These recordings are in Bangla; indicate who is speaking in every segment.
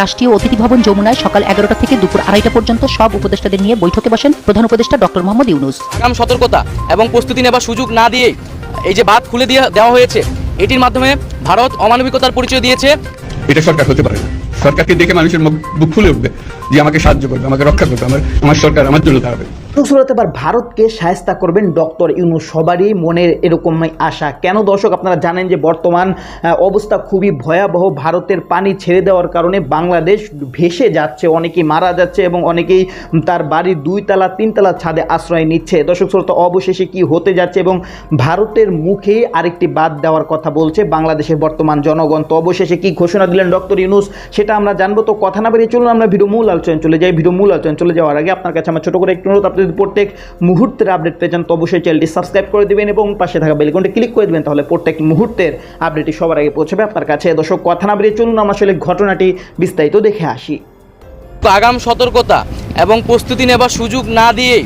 Speaker 1: রাষ্ট্রীয় অতিথি ভবন যমুনায় সকাল এগারোটা থেকে দুপুর আড়াইটা পর্যন্ত সব উপদেষ্টাদের নিয়ে বৈঠকে বসেন প্রধান উপদেষ্টা ডক্টর মোহাম্মদ ইউনুস।
Speaker 2: আগাম সতর্কতা এবং প্রস্তুতি নেবার সুযোগ না দিয়েই এই যে বাদ খুলে দিয়ে দেওয়া হয়েছে এটির মাধ্যমে ভারত অমানবিকতার পরিচয় দিয়েছে।
Speaker 3: এটা সরকার হতে পারে না। সরকারকে দেখে মানুষের মুখ বুক ফুলে উঠবে যে আমাকে সাহায্য করবে আমাকে রক্ষা করবে আমার আমার সরকার আমার জন্য দাঁড়াবে।
Speaker 4: সুরত এবার ভারতকে সায়স্তা করবেন ডক্টর ইউনুস। সবারই মনের এরকমই আশা। কেন দর্শক, আপনারা জানেন যে বর্তমান অবস্থা খুবই ভয়াবহ। ভারতের পানি ছেড়ে দেওয়ার কারণে বাংলাদেশ ভেসে যাচ্ছে, অনেকেই মারা যাচ্ছে এবং অনেকেই তার বাড়ির দুই তালা তিনতলা ছাদে আশ্রয় নিচ্ছে। দর্শক, শ্রোতা, অবশেষে কি হতে যাচ্ছে এবং ভারতের মুখে আরেকটি বাদ দেওয়ার কথা বলছে বাংলাদেশের বর্তমান জনগণ। তো অবশেষে কি ঘোষণা দিলেন ডক্টর ইউনুস? সেটা আমরা জানব। তো কথা না বেরিয়ে চলুন, আমরা ভিডিও মূল আলোচনা চলে যাই। ভিডিও মূল আলোচনা চলে যাওয়ার আগে আপনার কাছে আমার ছোটো করে একটু অনুরোধ। যদি প্রত্যেক মুহূর্তের আপডেট পেয়ে যান, তো অবশ্যই চ্যানেলটি সাবস্ক্রাইব করে দেবেন এবং পাশে থাকা বেলকনটি ক্লিক করে দেবেন, তাহলে প্রত্যেক মুহূর্তের আপডেটটি সবার আগে পৌঁছবে আপনার কাছে। দর্শক, কথা না বেরিয়ে চলুন, আমরা আসলে ঘটনাটি বিস্তারিত দেখে আসি।
Speaker 2: আগাম সতর্কতা এবং প্রস্তুতি নেবার সুযোগ না দিয়েই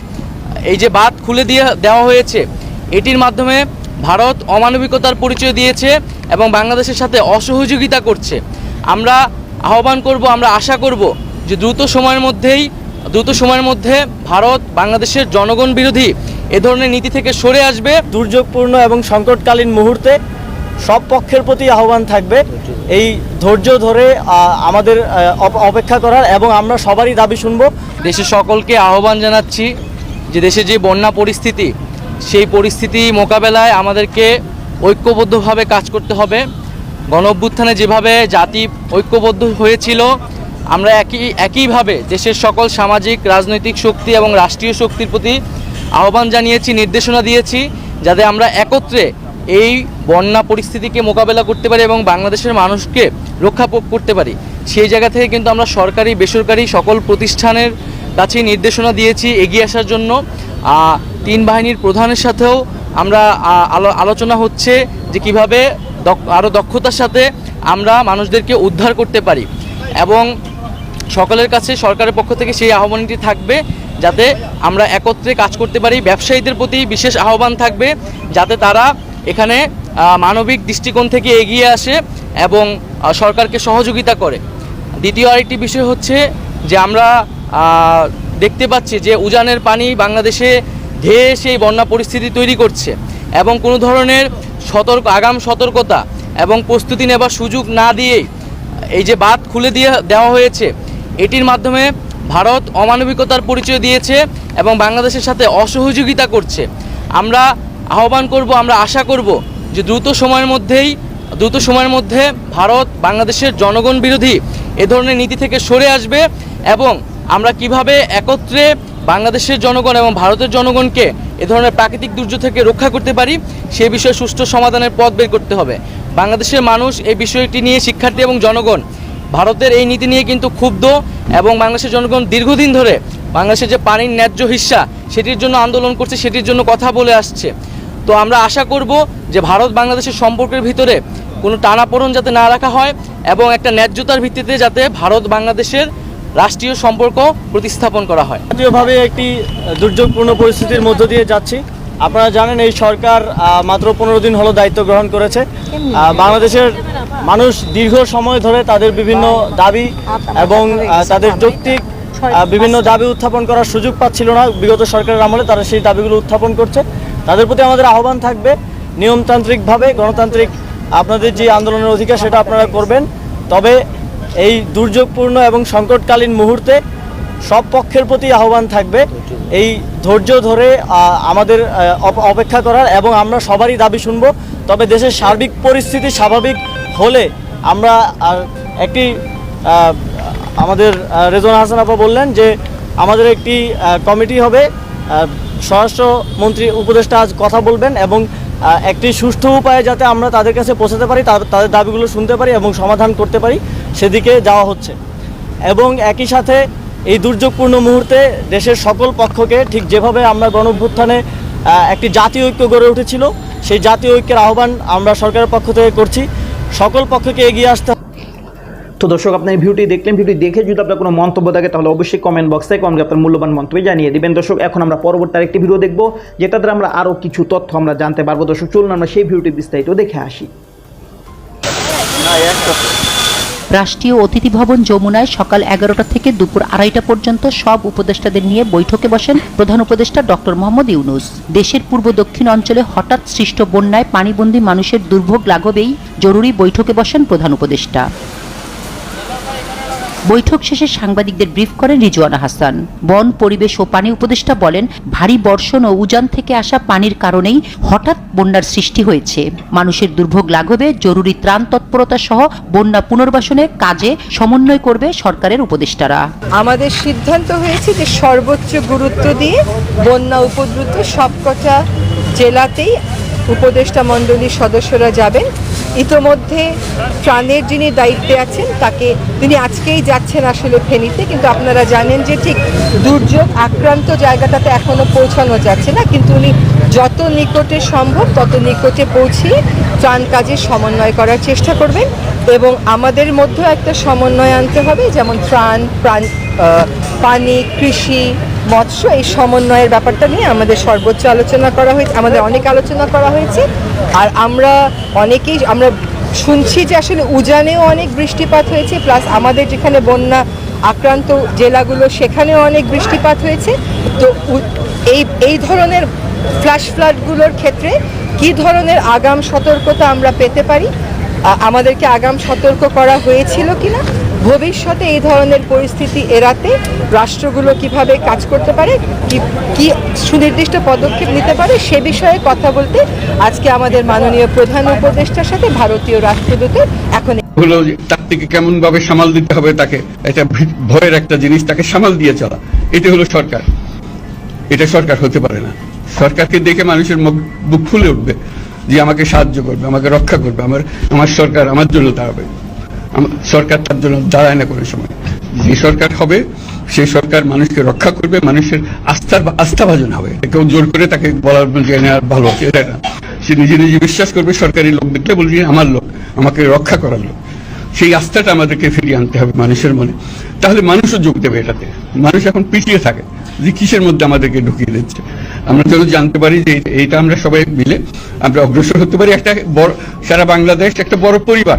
Speaker 2: এই যে বাদ খুলে দিয়ে দেওয়া হয়েছে, এটির মাধ্যমে ভারত অমানবিকতার পরিচয় দিয়েছে এবং বাংলাদেশের সাথে অসহযোগিতা করছে। আমরা আহ্বান করব, আমরা আশা করব যে দ্রুত সময়ের মধ্যেই দ্রুত সময়ের মধ্যে ভারত বাংলাদেশের জনগণ বিরোধী এ ধরনের নীতি থেকে সরে আসবে।
Speaker 5: দুর্যোগপূর্ণ এবং সংকটকালীন মুহূর্তে সব পক্ষের প্রতি আহ্বান থাকবে। এই ধৈর্য ধরে আমাদের অপেক্ষা করার এবং আমরা সবারই দাবি শুনব।
Speaker 2: দেশের সকলকে আহ্বান জানাচ্ছি যে দেশে যে বন্যা পরিস্থিতি সেই পরিস্থিতি মোকাবেলায় আমাদেরকে ঐক্যবদ্ধভাবে কাজ করতে হবে। গণ অভ্যুত্থানে যেভাবে জাতি ঐক্যবদ্ধ হয়েছিল আমরা একই, একইভাবে দেশের সকল সামাজিক, রাজনৈতিক শক্তি এবং রাষ্ট্রীয় শক্তির প্রতি আহ্বান জানিয়েছি, নির্দেশনা দিয়েছি, যাতে আমরা একত্রে এই বন্যা পরিস্থিতিকে মোকাবেলা করতে পারি এবং বাংলাদেশের মানুষকে রক্ষা করতে পারি। সেই জায়গা থেকে কিন্তু আমরা সরকারি, বেসরকারি সকল প্রতিষ্ঠানের কাছে নির্দেশনা দিয়েছি এগিয়ে আসার জন্য। তিন বাহিনীর প্রধানের সাথেও আমরা আলো- আলোচনা হচ্ছে যে কীভাবে আরও দক্ষতার সাথে আমরা মানুষদেরকে উদ্ধার করতে পারি। এবং সকলের কাছে সরকারের পক্ষ থেকে সেই আহ্বানটি থাকবে যাতে আমরা একত্রে কাজ করতে পারি, ব্যবসায়ীদের প্রতি বিশেষ আহ্বান থাকবে যাতে তারা এখানে মানবিক দৃষ্টিকোণ থেকে এগিয়ে আসে এবং সরকারকে সহযোগিতা করে। দ্বিতীয় আরেকটি বিষয় হচ্ছে যে আমরা দেখতে পাচ্ছি যে উজানের পানি বাংলাদেশে ধেয়ে সেই বন্যা পরিস্থিতি তৈরি করছে এবং কোনো ধরনের সতর্ক, আগাম সতর্কতা এবং প্রস্তুতি নেবার সুযোগ না দিয়েই এই যে বাদ খুলে দিয়ে দেওয়া হয়েছে এটির মাধ্যমে ভারত অমানবিকতার পরিচয় দিয়েছে এবং বাংলাদেশের সাথে অসহযোগিতা করছে। আমরা আহ্বান করব, আমরা আশা করব যে দ্রুত সময়ের মধ্যেই, দ্রুত সময়ের মধ্যে ভারত বাংলাদেশের জনগণ বিরোধী এ ধরনের নীতি থেকে সরে আসবে এবং আমরা কীভাবে একত্রে বাংলাদেশের জনগণ এবং ভারতের জনগণকে এ ধরনের প্রাকৃতিক দুর্যোগ থেকে রক্ষা করতে পারি, সে বিষয়ে সুষ্ঠু সমাধানের পথ বের করতে হবে। বাংলাদেশের মানুষ এই বিষয়টি নিয়ে শিক্ষার্থী এবং জনগণ ভারতের এই নীতি নিয়ে কিন্তু ক্ষুব্ধ এবং বাংলাদেশের জনগণ দীর্ঘদিন ধরে বাংলাদেশের যে পানির ন্যায্য হিস্সা, সেটির জন্য আন্দোলন করছে, সেটির জন্য কথা বলে আসছে। তো আমরা আশা করব যে ভারত বাংলাদেশের সম্পর্কের ভিতরে কোনো টানাপোড়ন যাতে না রাখা হয় এবং একটা ন্যায্যতার ভিত্তিতে যাতে ভারত বাংলাদেশের রাষ্ট্রীয় সম্পর্ক প্রতিস্থাপন করা হয়।
Speaker 5: জাতীয়ভাবে একটি দুর্যোগপূর্ণ পরিস্থিতির মধ্য দিয়ে যাচ্ছি। আপনারা জানেন এই সরকার মাত্র পনেরো দিন হলো দায়িত্ব গ্রহণ করেছে। বাংলাদেশের মানুষ দীর্ঘ সময় ধরে তাদের বিভিন্ন দাবি এবং তাদের যৌক্তিক বিভিন্ন দাবি উত্থাপন করার সুযোগ পাচ্ছিল না। বিগত সরকারের আমলে তারা সেই দাবিগুলো উত্থাপন করছে। তাদের প্রতি আমাদের আহ্বান থাকবে নিয়মতান্ত্রিকভাবে গণতান্ত্রিক আপনাদের যে আন্দোলনের অধিকার সেটা আপনারা করবেন। তবে এই দুর্যোগপূর্ণ এবং সংকটকালীন মুহূর্তে সব পক্ষের প্রতি আহ্বান থাকবে। এই ধৈর্য ধরে আমাদের অপেক্ষা করার এবং আমরা সবারই দাবি শুনব। তবে দেশের সার্বিক পরিস্থিতি স্বাভাবিক হলে আমরা একটি আমাদের রেজওয়ান হাসান আপা বললেন যে, আমাদের একটি কমিটি হবে। স্বরাষ্ট্রমন্ত্রী উপদেষ্টা আজ কথা বলবেন এবং একটি সুষ্ঠু উপায়ে যাতে আমরা তাদের কাছে পৌঁছাতে পারি তাদের দাবিগুলো শুনতে পারি এবং সমাধান করতে পারি, সেদিকে যাওয়া হচ্ছে। এবং একই সাথে এই দুর্যোগপূর্ণ মুহূর্তে দেশের সকল পক্ষকে ঠিক যেভাবে আমরা গণভ্যুত্থানে আহ, একটি জাতীয় ঐক্য গড়ে উঠেছিল সেই জাতীয় ঐক্যের আহ্বান আমরা সরকারের পক্ষ থেকে করছি। সকল পক্ষকে এগিয়ে আসতে
Speaker 4: তো দর্শক আপনার এই ভিডিওটি দেখলেন ভিডিও দেখে যদি আপনার কোনো মন্তব্য থাকে তাহলে অবশ্যই কমেন্ট বক্সে কমেন্ট আপনার মূল্যবান মন্তব্য জানিয়ে দিবেন। দর্শক এখন আমরা পরবর্তী আরেকটি ভিডিও দেখব যেটা দ্বারা আমরা আরও কিছু তথ্য আমরা জানতে পারব। দর্শক চলুন আমরা সেই ভিডিওটি বিস্তারিত দেখে আসি।
Speaker 1: রাষ্ট্রীয় অতিথি ভবন যমুনায় সকাল এগারোটা থেকে দুপুর আড়াইটা পর্যন্ত সব উপদেষ্টাদের নিয়ে বৈঠকে বসেন প্রধান উপদেষ্টা ডক্টর মোহাম্মদ ইউনুস। দেশের পূর্ব দক্ষিণ অঞ্চলে হঠাৎ সৃষ্ট বন্যায় পানিবন্দী মানুষের দুর্ভোগ লাঘবেই জরুরি বৈঠকে বসেন প্রধান উপদেষ্টা। বৈঠক শেষে সাংবাদিকদের ব্রিফ করেন রিজওয়ানা হাসান। বন, পরিবেশ ও পানি উপদেষ্টা বলেন, ভারী বর্ষণ ও উজান থেকে আসা পানির কারণেই হঠাৎ বন্যার সৃষ্টি হয়েছে। মানুষের দুর্ভোগ লাঘবে, জরুরি ত্রাণ তৎপরতা সহ বন্যা পুনর্বাসনে কাজে সমন্বয় করবে সরকারের উপদেষ্টারা।
Speaker 6: আমাদের সিদ্ধান্ত হয়েছে যে সর্বোচ্চ গুরুত্ব দিয়ে বন্যা উপদ্রুত সবকটা জেলাতেই উপদেষ্টা মণ্ডলীর সদস্যরা যাবেন। ইতোমধ্যে ত্রাণের যিনি দায়িত্বে আছেন, তাকে তিনি আজকেই যাচ্ছেন আসলে ফেনীতে, কিন্তু আপনারা জানেন যে ঠিক দুর্যোগ আক্রান্ত জায়গাটাতে এখনও পৌঁছানো যাচ্ছে না, কিন্তু উনি যত নিকটে সম্ভব তত নিকটে পৌঁছিয়ে ত্রাণ কাজে সমন্বয় করার চেষ্টা করবেন এবং আমাদের মধ্যেও একটা সমন্বয় আনতে হবে, যেমন ত্রাণ, প্রাণ পানি, কৃষি মৎস্য, এই সমন্বয়ের ব্যাপারটা নিয়ে আমাদের সর্বোচ্চ আলোচনা করা হয়েছে, আমাদের অনেক আলোচনা করা হয়েছে। আর আমরা অনেকেই, আমরা শুনছি যে আসলে উজানেও অনেক বৃষ্টিপাত হয়েছে, প্লাস আমাদের যেখানে বন্যা আক্রান্ত জেলাগুলো, সেখানেও অনেক বৃষ্টিপাত হয়েছে। তো এই এই ধরনের ফ্ল্যাশ ফ্লাডগুলোর ক্ষেত্রে কী ধরনের আগাম সতর্কতা আমরা পেতে পারি? আমাদেরকে আগাম সতর্ক করা হয়েছিল কিনা? ভবিষ্যতে এই ধরনের পরিস্থিতি এড়াতে রাষ্ট্রগুলো কীভাবে কাজ করতে পারে, কি সুনির্দিষ্ট পদক্ষেপ নিতে পারে সে বিষয়ে কথা বলতে আজকে আমাদের মাননীয় প্রধান উপদেষ্টার সাথে ভারতীয় রাষ্ট্রদূতের এখন
Speaker 3: তার থেকে কেমন ভাবে সামাল দিতে হবে তাকে, এটা ভয়ের একটা জিনিস, তাকে সামাল দিয়ে চলা। এটা হলো সরকার। এটা সরকার হতে পারে না। সরকারকে দেখে মানুষের মুখ বুক ফুলে উঠবে যে আমাকে সাহায্য করবে, আমাকে রক্ষা করবে, আমার আমার সরকার, আমার জন্য দাঁড়াবে সরকার তার জন্য দাঁড়ায় না কোনো সময়। যে সরকার হবে সেই সরকার মানুষকে রক্ষা করবে, মানুষের আস্থার আস্থাভাজন হবে। কেউ জোর করে তাকে বলার যে ভালো না। সে নিজে নিজে বিশ্বাস করবে, সরকারি লোক দেখলে বলবে, আমার লোক, আমাকে রক্ষা করার লোক। সেই আস্থাটা আমাদেরকে ফিরিয়ে আনতে হবে মানুষের মনে। তাহলে মানুষও যোগ দেবে এটাতে। মানুষ এখন পিছিয়ে থাকে যে কিসের মধ্যে আমাদেরকে ঢুকিয়ে দিচ্ছে। আমরা যেন জানতে পারি যে এই- এইটা আমরা সবাই মিলে আমরা অগ্রসর হতে পারি। একটা বড় সারা বাংলাদেশ একটা বড় পরিবার।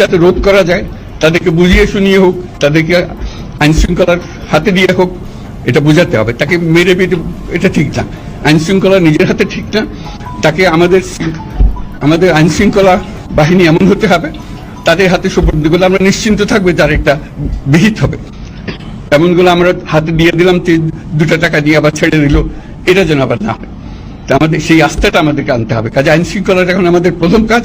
Speaker 3: যাতে রোধ করা যায়, তাদেরকে বুঝিয়ে শুনিয়ে হোক, তাদেরকে আইন শৃঙ্খলার হাতে দিয়ে হোক, এটা বোঝাতে হবে। তাকে মেরে বেটে এটা ঠিক না। আইন শৃঙ্খলা নিজের হাতে ঠিক না। তাকে আমাদের আমাদের আইন শৃঙ্খলা বাহিনী এমন হতে হবে, তাদের হাতে সুপর্দ করলে আমরা নিশ্চিন্ত থাকবে তার একটা বিহিত হবে। এমনগুলো আমরা হাতে দিয়ে দিলাম দুটো টাকা দিয়ে আবার ছেড়ে দিল। এটা যেন আবার না হয়। আমাদের সেই আস্থাটা আমাদেরকে আনতে হবে। কাজে আইন শৃঙ্খলাটা এখন আমাদের প্রথম কাজ।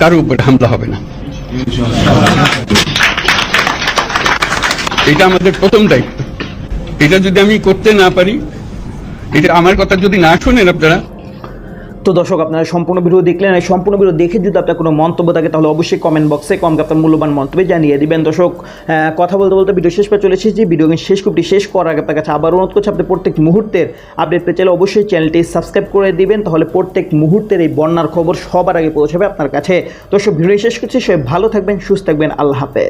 Speaker 3: কারও উপরে হামলা হবে না। এটা আমাদের প্রথম দায়িত্ব। এটা যদি আমি করতে না পারি, এটা আমার কথা যদি না শোনেন আপনারা
Speaker 4: তো দর্শক, আপনারা সম্পূর্ণ ভিডিও দেখলেন। এই সম্পূর্ণ ভিডিও দেখে যদি আপনার কোনো মন্তব্য থাকে, তাহলে অবশ্যই কমেন্ট বক্সে কম আপনার মূল্যবান মন্তব্য জানিয়ে দিবেন। দর্শক কথা বলতে বলতে ভিডিও শেষ পে চলে এসেছি। ভিডিও শেষ, কুপটি শেষ করার আগে আপনার কাছে আবার অনুরোধ করছি, আপনি প্রত্যেক মুহূর্তের আপডেট পেতে চাইলে অবশ্যই চ্যানেলটি সাবস্ক্রাইব করে দিবেন। তাহলে প্রত্যেক মুহূর্তের এই বন্যার খবর সবার আগে পৌঁছাবে আপনার কাছে। দর্শক, ভিডিও শেষ করছি। সবাই ভালো থাকবেন, সুস্থ থাকবেন। আল্লাহ হাফেজ।